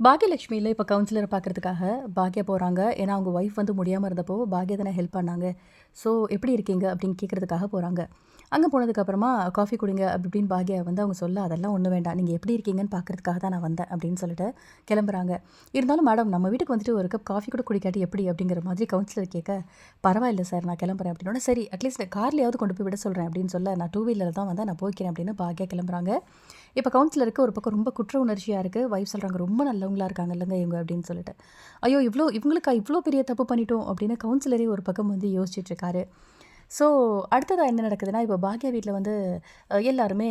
பாக்யலட்சுமியில் இப்போ கவுன்சிலரை பார்க்குறதுக்காக பாக்யா போகிறாங்க ஏன்னா அவங்க ஒய்ஃப் வந்து முடியாமல் இருந்தப்போ பாக்யா தானே ஹெல்ப் பண்ணாங்க. ஸோ எப்படி இருக்கீங்க? அப்படின்னு கேட்குறதுக்காக போகிறாங்க அங்கே போனதுக்கப்புறமா காஃபி குடிங்க அப்படி இப்படின்னு பாக்யா வந்து அவங்க சொல்ல அதெல்லாம் ஒன்றும் வேண்டாம். நீங்கள் எப்படி இருக்கீங்கன்னு பார்க்குறதுக்காக தான் நான் வந்தேன் அப்படின்னு சொல்லிட்டு கிளம்புறாங்க. இருந்தாலும் மேடம் நம்ம வீட்டுக்கு வந்துட்டு ஒரு கப் காஃபி கூட குடிக்காட்டி எப்படி அப்படிங்கிற மாதிரி கவுன்சிலர் கேட்க பரவாயில்ல சார் நான் கிளம்புறேன் அப்படின்னா சரி அட்லீஸ்ட் கார்லையாவது கொண்டு போய் விட சொல்கிறேன் அப்படின்னு சொல்ல நான் டூ வீலரில் தான் வந்தேன் நான் போய்க்கிறேன் அப்படின்னு பாக்யா கிளம்புறாங்க. இப்போ கவுன்சிலருக்கு ஒரு பக்கம் ரொம்ப குற்ற உணர்ச்சியாக இருக்குது வைஃப் சொல்கிறாங்க ரொம்ப நல்லவங்களா இருக்காங்க இல்லைங்க இவங்க அப்படின்னு சொல்லிட்டு. ஐயோ இவ்வளோ இவங்களுக்கா இவ்வளோ பெரிய தப்பு பண்ணிட்டோம் அப்படின்னு கவுன்சிலரே ஒரு பக்கம் வந்து யோசிச்சுட்டு இருக்காரு. ஸோ அடுத்ததாக என்ன நடக்குதுன்னா இப்போ பாக்யா வீட்டில் வந்து எல்லாருமே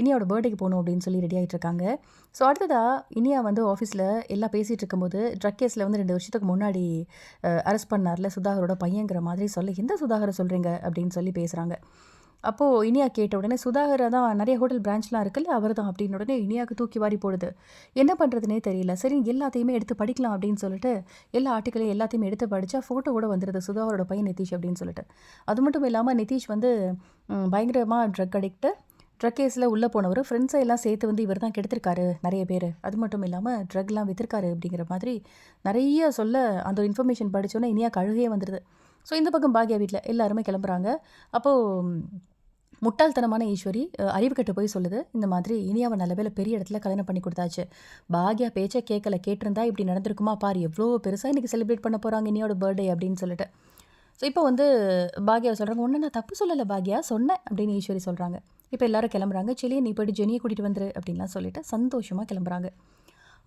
இனியாவோட பர்த்டேக்கு போகணும் அப்படின்னு சொல்லி ரெடி ஆகிட்டு இருக்காங்க. ஸோ அடுத்ததாக இனியா வந்து ஆஃபீஸில் எல்லாம் பேசிகிட்டு இருக்கும்போது ட்ரக் கேஸில் வந்து ரெண்டு வருஷத்துக்கு முன்னாடி அரெஸ்ட் பண்ணார்ல சுதாகரோட பையங்கிற மாதிரி சொல்ல எந்த சுதாகரை சொல்கிறீங்க அப்படின்னு சொல்லி பேசுகிறாங்க அப்போது இனியா கேட்ட உடனே சுதாகர் தான் நிறைய ஹோட்டல் பிரான்ச்லாம் இருக்குல்ல அவர் தான் அப்படின்னு உடனே இனியாவுக்கு தூக்கி வாரி போடுது. என்ன பண்ணுறதுனே தெரியல. சரி எல்லாத்தையுமே எடுத்து படிக்கலாம் அப்படின்னு சொல்லிட்டு எல்லா ஆர்டிக்கலையும் எல்லாத்தையுமே எடுத்து படித்தா ஃபோட்டோ கூட வந்துடுது சுதாகரோட பையன் நிதிஷ் அப்படின்னு சொல்லிட்டு. அது மட்டும் இல்லாமல் நிதிஷ் வந்து பயங்கரமாக ட்ரக் அடிக்ட்டு ட்ரக் கேஸில் உள்ளே போனவர். ஃப்ரெண்ட்ஸை எல்லாம் சேர்த்து வந்து இவர் தான் கெடுத்திருக்காரு நிறைய பேர். அது மட்டும் இல்லாமல் ட்ரக்லாம் விற்றுருக்காரு அப்படிங்கிற மாதிரி நிறைய சொல்ல அந்த ஒரு இன்ஃபர்மேஷன் படித்தோன்னே இனியா கழுகே வந்துடுது ஸோ இந்த பக்கம் பாக்யா வீட்டில் எல்லாருமே கிளம்புறாங்க. அப்போது முட்டாள்தனமான ஈஸ்வரி அறிவு கட்டு போய் சொல்லுது இந்த மாதிரி இனியாவை நல்ல வேலை பெரிய இடத்துல கல்யாணம் பண்ணி கொடுத்தாச்சு. பாக்யா பேச்சை கேட்கல கேட்டிருந்தா இப்படி நடந்திருக்குமா? பாரு எவ்வளோ பெருசாக இன்றைக்கி செலிப்ரேட் பண்ண போகிறாங்க இனியோட பர்த்டே அப்படின்னு சொல்லிட்டு. ஸோ இப்போ வந்து பாக்யா சொல்கிறாங்க ஒன்று நான் தப்பு சொல்லலை பாக்யா சொன்னேன் அப்படின்னு ஈஸ்வரி சொல்கிறாங்க இப்போ எல்லாரும் கிளம்புறாங்க செலியை நீ போய்ட்டு ஜெனியை கூட்டிகிட்டு வந்துரு அப்படின்லாம் சொல்லிட்டு சந்தோஷமாக கிளம்புறாங்க.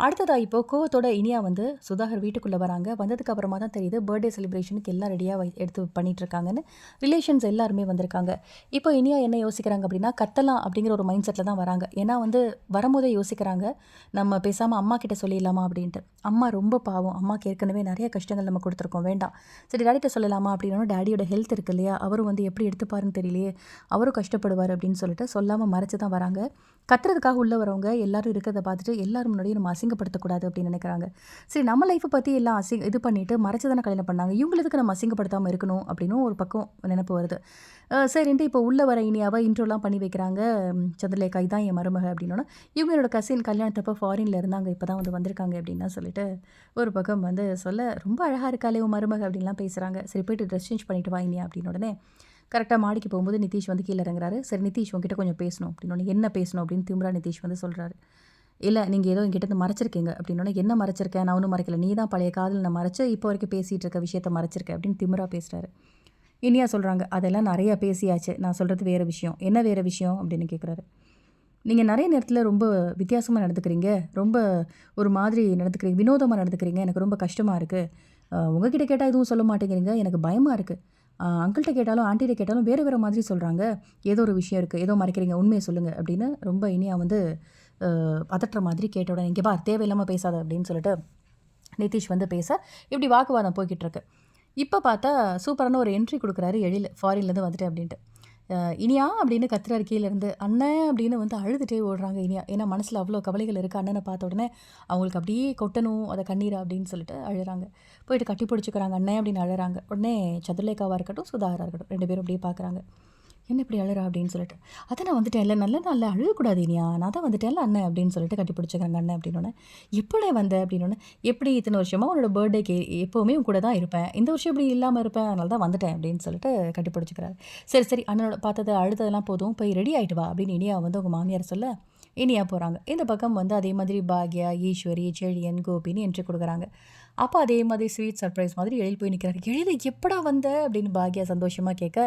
அடுத்ததாக இப்போ கோவத்தோட இனியா வந்து சுதாகர் வீட்டுக்குள்ளே வராங்க. வந்ததுக்கு அப்புறமா தான் தெரியுது பர்த்டே செலிப்ரேஷனுக்கு எல்லாம் ரெடியாக எடுத்து பண்ணிட்டு இருக்காங்கன்னு ரிலேஷன்ஸ் எல்லாருமே வந்திருக்காங்க. இப்போ இனியா என்ன யோசிக்கிறாங்க அப்படின்னா கத்தலாம் அப்படிங்கிற ஒரு மைண்ட் செட்டில் தான் வராங்க. ஏன்னா வந்து வரும்போதே யோசிக்கிறாங்க நம்ம பேசாமல் அம்மா கிட்ட சொல்லிடலாமா அப்படின்ட்டு. அம்மா ரொம்ப பாவம். அம்மாக்கு ஏற்கனவே நிறைய கஷ்டங்கள் நம்ம கொடுத்துருக்கோம். வேண்டாம். சரி டேடிட்ட சொல்லலாமா அப்படின்னா டேடியோட ஹெல்த் இருக்கு இல்லையா? அவரும் வந்து எப்படி எடுத்துப்பாருன்னு தெரியலையே. அவரும் கஷ்டப்படுவார் அப்படின்னு சொல்லிட்டு சொல்லாமல் மறைச்சு தான் வராங்க. கத்துறதுக்காக உள்ளே வரவங்க எல்லாரும் இருக்கிறத பார்த்துட்டு எல்லாரும் முன்னாடியும் நம்ம அசிங்கப்படுத்தக்கூடாது அப்படின்னு நினைக்கிறாங்க. சரி நம்ம லைஃப்பை பற்றி எல்லாம் அசிங் இது பண்ணிவிட்டு மறைச்சு தானே கல்யாணம் பண்ணாங்க இவங்களுக்கு நம்ம அசிங்கப்படுத்தாமல் இருக்கணும் அப்படின்னு ஒரு பக்கம் நினப்பு வருது. சரின்ட்டு இப்போ உள்ளே வர இனியாவை இன்ட்ரோலாம் பண்ணி வைக்கிறாங்க சந்திரலேகா இதான் என் மருமக அப்படின்னோன்னா இவங்களோட கசின் கல்யாணத்தப்போ ஃபாரினில் இருந்தாங்க இப்போ தான் வந்து வந்திருக்காங்க அப்படின்னா சொல்லிட்டு ஒரு பக்கம் வந்து சொல்ல ரொம்ப அழகாக இருக்காளே உன் மருமக அப்படின்லாம் பேசுகிறாங்க சரி போயிட்டு ட்ரெஸ் சேஞ்ச் பண்ணிட்டு வா இனியா அப்படின்னு உடனே கரெக்டாக மாடிக்கு போகும்போது நிதிஷ் வந்து கீழே இறங்குறாரு. சரி நிதிஷ் உங்ககிட்ட கொஞ்சம் பேசணும் அப்படின்னு என்ன பேசணும்? அப்படின்னு திமிரா நிதிஷ் வந்து சொல்கிறாரு இல்லை நீங்கள் ஏதோ என்கிட்ட மறைச்சிருக்கீங்க. அப்படின்னா என்ன மறைச்சிருக்கேன் நான் ஒன்றும் மறைக்கல. நீ தான் பழைய காதல் நான் மறைச்சு இப்போ வரைக்கும் பேசிகிட்டு இருக்க விஷயத்த மறைச்சிருக்கேன் அப்படின்னு திமிரா பேசுகிறாரு இனியா சொல்கிறாங்க அதெல்லாம் நிறையா பேசியாச்சு. நான் சொல்கிறது வேறு விஷயம். என்ன வேறு விஷயம்? அப்படின்னு கேட்குறாரு நீங்கள் நிறைய நேரத்தில் ரொம்ப வித்தியாசமாக நடந்துக்கிறீங்க. ரொம்ப ஒரு மாதிரி நடந்துக்கிறீங்க. வினோதமாக நடந்துக்கிறீங்க. எனக்கு ரொம்ப கஷ்டமாக இருக்குது உங்ககிட்ட கேட்டால் எதுவும் சொல்ல மாட்டேங்கிறீங்க. எனக்கு பயமாக இருக்குது அங்கிள்கிட்ட கேட்டாலும் ஆண்டிகிட்ட கேட்டாலும் வேறு வேறு மாதிரி சொல்கிறாங்க ஏதோ ஒரு விஷயம் இருக்குது ஏதோ மறைக்கிறீங்க. உண்மையை சொல்லுங்கள் அப்படின்னு ரொம்ப இனியாக வந்து பதற்ற மாதிரி கேட்ட உடனே இங்கே பார் தேவையில்லாமல் பேசாத அப்படின்னு சொல்லிட்டு நிதிஷ் வந்து பேச இப்படி வாக்குவாதம் போய்கிட்டு இருக்கு இப்போ பார்த்தா சூப்பரான ஒரு என்ட்ரி கொடுக்குறாரு எழில் ஃபாரின்லேருந்து வந்துட்டு அப்படின்ட்டு. இனியா அப்படின்னு கத்துறாரு கீழேருந்து அண்ணன் அப்படின்னு வந்து அழுதுகிட்டே ஓடுறாங்க இனியா. ஏன்னா மனசில் அவ்வளோ கவலைகள் இருக்குது அண்ணனை பார்த்த உடனே அவங்களுக்கு அப்படியே கொட்டணும் அதை கண்ணீரா அப்படின்னு சொல்லிட்டு அழுகிறாங்க போயிட்டு கட்டி பிடிச்சிக்கிறாங்க அண்ணன் அப்படின்னு அழுகிறாங்க உடனே சதுர்லேகாவாக இருக்கட்டும் சுதாகராக இருக்கட்டும் ரெண்டு பேரும் அப்படியே பார்க்குறாங்க என்ன இப்படி அழுறா அப்படின்னு சொல்லிட்டு. அதை நான் வந்துட்டேன்ல நல்ல நாளில் அழுகக்கூடாது இனியா. நான் தான் வந்துட்டேன்ல அண்ணன் அப்படின்னு சொல்லிட்டு கட்டி பிடிச்சிக்கிறாங்க அண்ணன் அப்படின்னு எப்படி வந்த அப்படின்னு எப்படி இத்தனை வருஷமாக உன்னோட பர்த்டேக்கு எப்போவுமே உன் கூட தான் இருப்பேன். இந்த வருஷம் இப்படி இல்லாமல் இருப்பேன்? அதனால தான் வந்துட்டேன் அப்படின்னு சொல்லிட்டு கட்டி பிடிச்சிக்கிறாரு. சரி சரி. அண்ணனோட பார்த்தது அழுததெல்லாம் போதும். போய் ரெடி ஆகிட்டு வா அப்படின்னு இனியா வந்து உங்கள் மாமியார் சொல்ல இனியா போகிறாங்க இந்த பக்கம் வந்து அதே மாதிரி பாக்யா ஈஸ்வரி செழியன் கோபின்னு என்று கொடுக்குறாங்க. அப்போ அதே மாதிரி ஸ்வீட் சர்ப்ரைஸ் மாதிரி எழில் போய் நிற்கிறாரு எழில் எப்படா வந்த? அப்படின்னு பாக்யா சந்தோஷமாக கேட்க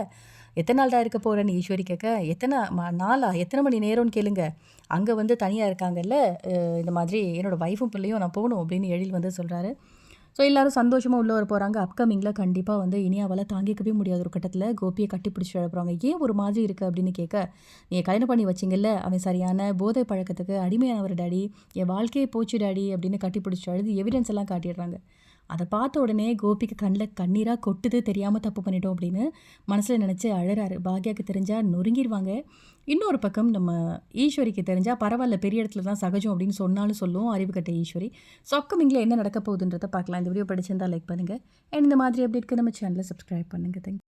எத்தனை நாள்டா இருக்க போகிறேன்னு ஈஸ்வரி கேட்க எத்தனை நாளா? எத்தனை மணி நேரம்னு கேளுங்க. அங்கே வந்து தனியாக இருக்காங்கல்ல இந்த மாதிரி என்னோடய ஒய்ஃபும் பிள்ளையும் நான் போகணும் அப்படின்னு எழில் வந்து சொல்கிறாரு ஸோ எல்லாரும் சந்தோஷமாக உள்ளே வர போகிறாங்க அப்கமிங்கில் கண்டிப்பாக வந்து இனியாவால் தாங்கிக்கவே முடியாத ஒரு கட்டத்தில் கோபியை கட்டி பிடிச்சி போகிறாங்க ஏன் ஒரு மாதிரி இருக்குது அப்படின்னு கேட்க நீங்கள் கல்யாணம் பண்ணி வச்சிங்கல்ல அவன் சரியான போதை பழக்கத்துக்கு அடிமையானவர் டாடி. என் வாழ்க்கையை போச்சு டாடி. அப்படின்னு கட்டி பிடிச்சி அழுது எவிடன்ஸ் எல்லாம் காட்டிடுறாங்க. அதை பார்த்த உடனே கோபிக்கு கண்ணில் கண்ணீராக கொட்டுது தெரியாமல் தப்பு பண்ணிட்டோம் அப்படின்னு மனசில் நினச்சி அழறாரு. பாக்யாவுக்கு தெரிஞ்சால் நொறுங்கிடுவாங்க. இன்னொரு பக்கம் நம்ம ஈஸ்வரிக்கு தெரிஞ்சால் பரவாயில்ல பெரிய இடத்துல தான் சகஜம் அப்படின்னு சொன்னாலும் சொல்லுவோம் அறிவு கட்ட ஈஸ்வரி. ஸோ அப்கமிங்கில் என்ன நடக்க போகுதுன்றதை பார்க்கலாம். இந்த வீடியோ படிச்சிருந்தால் லைக் பண்ணுங்கள் அண்ட் இந்த மாதிரி அப்படி இருக்க நம்ம சேனலை சப்ஸ்கிரைப் பண்ணுங்கள் தேங்க்